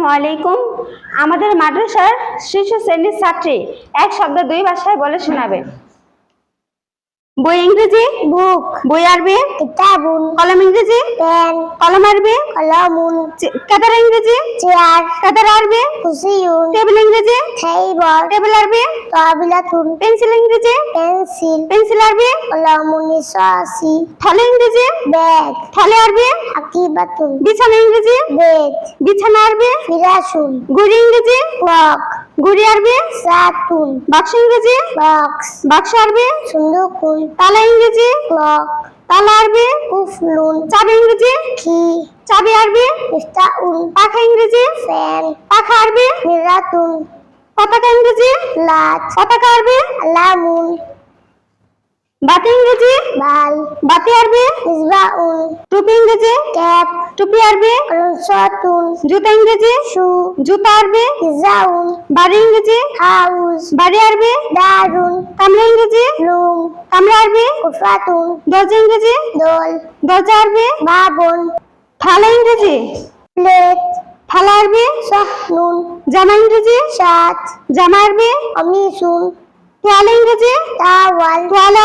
আসসালামু আলাইকুম। আমাদের মাদ্রাসার শিশু শ্রেণির ছাত্রী এক শব্দ দুই ভাষায় বলে শোনাবে। বই ইংরেজি? বুক। বই আরবি কিতাবুন। কলম ইংরেজি? পেন। কলম আরবি কলমুন। কাতার ইংরেজি? চেয়ার। কাতার আরবি কুসিউন টেবিল ইংরেজি? টেবল টেবিল আরবি তাবিলাতুন পেন্সিল ইংরেজি? পেন্সিল। পেন্সিল আরবি কলমুন ইসাসি থলে ইংরেজি? ব্যাগ। থলে আরবি হাকিবাতুন বিছানা ইংরেজি? বেড বিছানা আরবি ফিরাসুন। গুড়ি ইংরেজি? ক্লক গুড়ি আরবি? সাতুন। বাক্স ইংরেজি? বক্স। বাক্স আরবি? সুন্দুকুন তালা ইংরেজি? ক্লক তালা আরবি? কুফলুন চাবি ইংরেজি? কি চাবি আরবি? মিফতাউন পাখা ইংরেজি? ফ্যান। পাখা আরবি? মিরাতুন পতাকা ইংরেজি? লাচ। পতাকা আরবি? আলামুন বাতি ইংরেজি? বাল। বাতি আরবি? মিসবাউন টুপি ইংরেজি? ক্যাপ। টুপি আরবি? কলসতুন জুতা ইংরেজি? শু। জুতা আরবি? ইজাউন বাড়ি ইংরেজি? হাউস। বাড়ি আরবি? দারুণ। কামরা ইংরেজি? রুম। কামরা আরবি? কুফাতুন দরজা ইংরেজি? দোল। দরজা আরবি? বাবন থালা ইংরেজি? প্লেট। থালা আরবি? সহনুন জামা ইংরেজি? সাত জামা আরবি? কমিসুন তোয়ালে ইংরেজি? তাওয়াল। তোয়ালে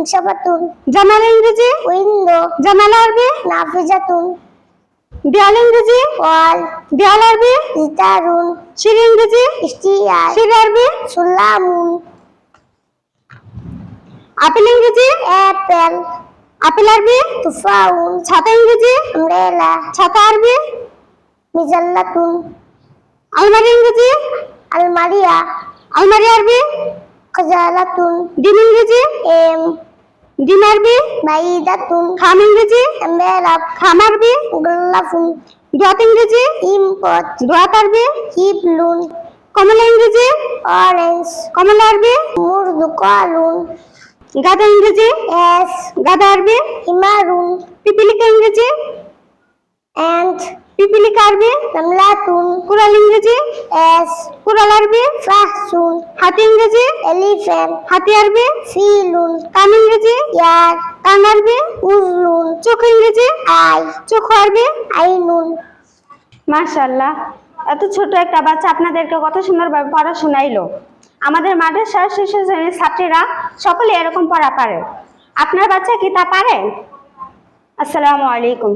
মুনসাবাতুন জানালা ইংরেজি উইন্ডো জানালা আরবি নাফিজাতুন দেয়াল ইংরেজি ওয়াল দেয়াল আরবি জিতারুন সিঁড়ি ইংরেজি ইস্তিয়ার সিঁড়ি আরবি সুলামুন আপেল ইংরেজি অ্যাপেল আপেল আরবি তুফাউন ছাতা ইংরেজি আমব্রেলা ছাতা আরবি মিজাল্লাতুন আলমারি ইংরেজি আলমারিয়া আলমারি আরবি খাজালাতুন ডিম ইংরেজি এম ডিম আরবি বাইদাতুন খাম ইংরেজি? আমব্রেলা খাম আরবি গুল্লাফুন দোয়াত ইংরেজি? ইম্পট দোয়াত আরবি হিবলুন কমলা ইংরেজি? অরেঞ্জ। কমলা আরবি মুরদুকালুন গাদা ইংরেজি? এস। গাদা আরবি হিমারুন। পিপিলিকা ইংরেজি? অ্যান্ড পিপিলিকা আরবি নামলাতুন কুড়াল ইংরেজি, এস কুড়াল আরবি ফাহসুন হাতি ইংরেজি এলিফ্যান্ট হাতি আরবি ফিলুন কান ইংরেজি, ইয়ার, কান আরবি উজলুন চোখ ইংরেজি, আই, চোখ আরবি আইনুন মাশাল্লাহ এত ছোট একটা বাচ্চা আপনাদেরকে কত সুন্দরভাবে পড়া শোনাইলো। আমাদের মাদ্রাসার শিশু শ্রেণির ছাত্রীরা সকলে এরকম পড়া পারে। আপনার বাচ্চা কি তা পারে? আসসালামু আলাইকুম।